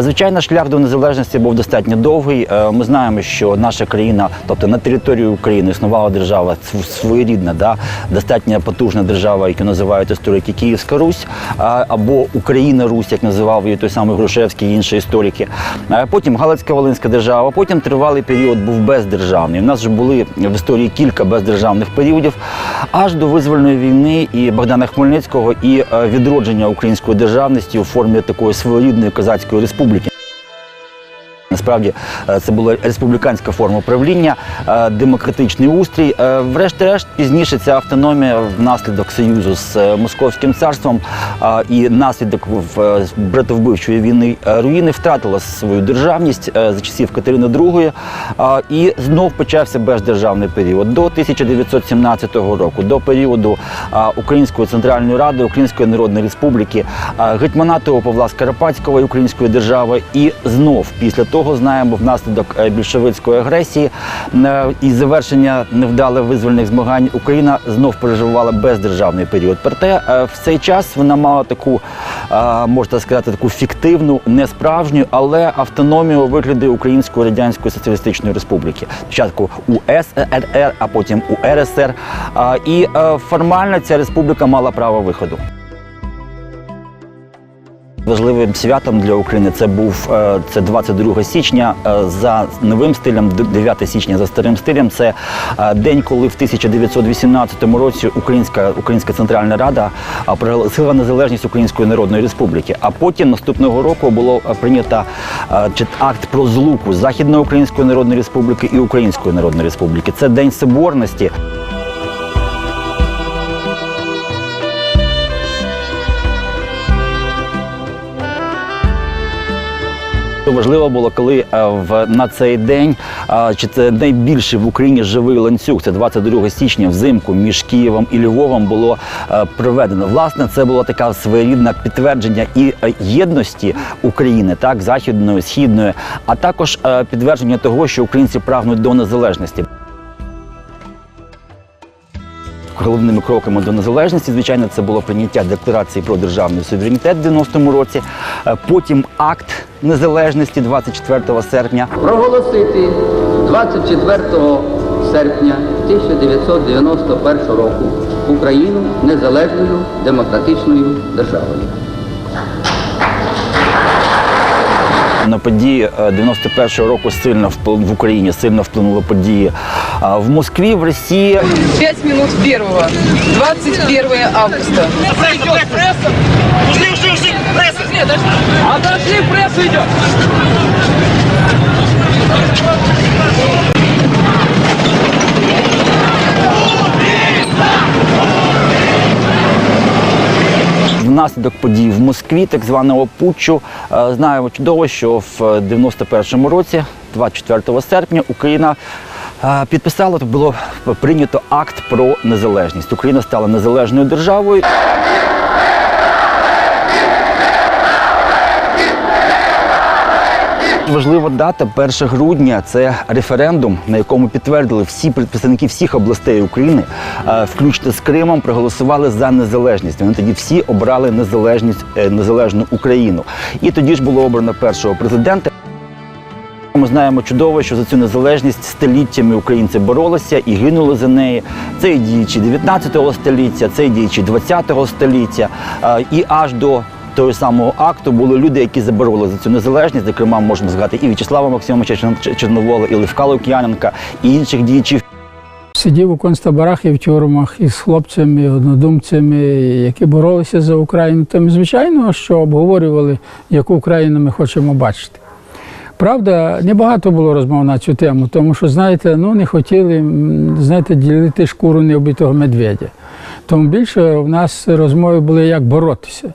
Звичайно, шлях до незалежності був достатньо довгий. Е, Ми знаємо, що наша країна, тобто на території України, існувала держава своєрідна, да, достатньо потужна держава, яку називають історики Київська Русь, або Україна Русь, як називав її той самий Грушевський і інші історики. Потім Галицька Волинська держава. Потім тривалий період був бездержавний. У нас вже були в історії кілька бездержавних періодів, аж до визвольної війни і Богдана Хмельницького, і е, відродження української державності у формі такої своєрідної козацької республіки республики. Насправді е, це була республіканська форма правління, е, демократичний устрій. Е, Врешті-решт пізніше ця автономія внаслідок союзу з московським царством і наслідок братовбивчої війни руїни втратила свою державність за часів Катерини II і знов почався бездержавний період до 1917 року, до періоду Української центральної ради, Української Народної Республіки, гетьманату Павла Скарапатського і Української держави, і знов після того знаємо внаслідок е, більшовицької агресії е, і завершення невдалих визвольних змагань Україна знов переживала бездержавний період. Проте е, в цей час вона мала таку, можна сказати, таку фіктивну, несправжню, але автономію у вигляді Української радянської соціалістичної республіки. Спочатку УСРР, а потім УРСР. А, І формально ця республіка мала право виходу. Важливим святом для України це був е, це 22 січня е, за новим стилем, д- 9 січня за старим стилем. Це е, день, коли в 1918 році Українська Українська Центральна Рада проголосила незалежність Української Народної Республіки. А потім наступного року було прийнято акт про злуку Західноукраїнської Народної Республіки і Української Народної Республіки. Це день соборності. Важливо було, коли е, в на цей день, е, чи це найбільший в Україні живий ланцюг, це 22 січня взимку між Києвом і Львовом було е, проведено. Власне, це було таке своєрідне підтвердження і єдності України, так західної, східної, а також підтвердження того, що українці прагнуть до незалежності. Головними кроками до незалежності, звичайно, це було прийняття декларації про державний суверенітет в 90-му році. Потім акт незалежності 24 серпня. проголосити 24 серпня 1991 року Україну незалежною демократичною державою. На події е, 91-го року сильно в Україні сильно вплинули події е, в Москві, в Росії. Пять минут первого. 21 августа. Жди, жди! Отошли, пресса идет. Внаслідок подій в Москві, так званого путчу, е, знаємо чудово, що в 91-му році, 24 серпня, Україна е, підписала, то було прийнято акт про незалежність. Україна стала незалежною державою. Важлива дата 1 грудня це референдум, на якому підтвердили всі представники всіх областей України, е, включно з Кримом, проголосували за незалежність. Вони тоді всі обрали незалежність, е, незалежну Україну. І тоді ж було обрано першого президента. Ми знаємо чудово, що за цю незалежність століттями українці боролися і гинули за неї. Це і діячі 19 століття, це і діячі 20 століття. Е, І аж до того самого акту були люди, які забороли за цю незалежність. Зокрема, можна згадати і В'ячеслава Максимовича Чорновола, і Левка Лук'яненка, і інших діячів. Сидів у концтаборах і в тюрмах із хлопцями, однодумцями, які боролися за Україну. Там, звичайно, що обговорювали, яку Україну ми хочемо бачити. Правда, небагато було розмов на цю тему, тому що, знаєте, ну не хотіли знаєте, ділити шкуру необитого медведя. Тому більше в нас розмови були, як боротися,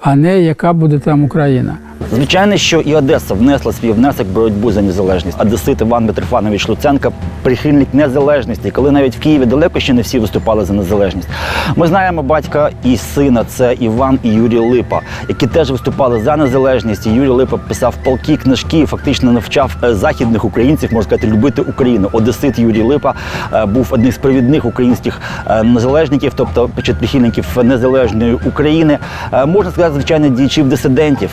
а не яка буде там Україна. Звичайно, що і Одеса внесла свій внесок в боротьбу за незалежність. Одесит Іван Митрофанович Луценко прихильник незалежності, коли навіть в Києві далеко ще не всі виступали за незалежність. Ми знаємо батька і сина, це Іван і Юрій Липа, які теж виступали за незалежність. І Юрій Липа писав полки, книжки, фактично навчав е, західних українців, можна сказати, любити Україну. Одесит Юрій Липа е, був одним з провідних українських е, незалежників, тобто прихильників незалежної України. Можна сказати, звичайно, діячів дисидентів.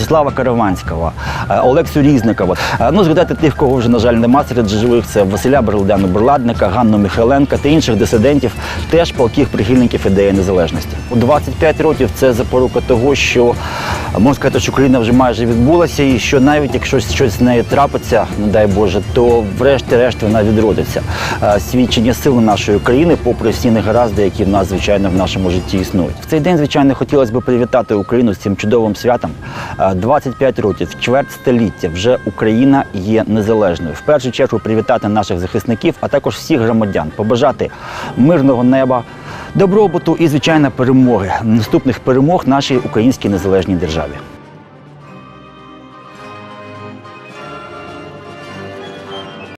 Святослав В'ячеслава Караванського, е, Олексю Різникова. Е, Ну, згадати тих, кого вже, на жаль, нема серед живих, це Василя Берладяну Бурладника, Ганну Михайленка та інших дисидентів, теж палких прихильників ідеї незалежності. У 25 років це запорука того, що можна сказати, що Україна вже майже відбулася, і що навіть якщо щось з нею трапиться, не дай Боже, то врешті-решт вона відродиться. Е, Свідчення сили нашої країни, попри всі негаразди, які в нас, звичайно, в нашому житті існують. В цей день, звичайно, хотілося б привітати Україну з цим чудовим святом. Е, 25 років, чверть століття, вже Україна є незалежною. В першу чергу привітати наших захисників, а також всіх громадян, побажати мирного неба, добробуту і, звичайно, перемоги, наступних перемог нашій українській незалежній державі.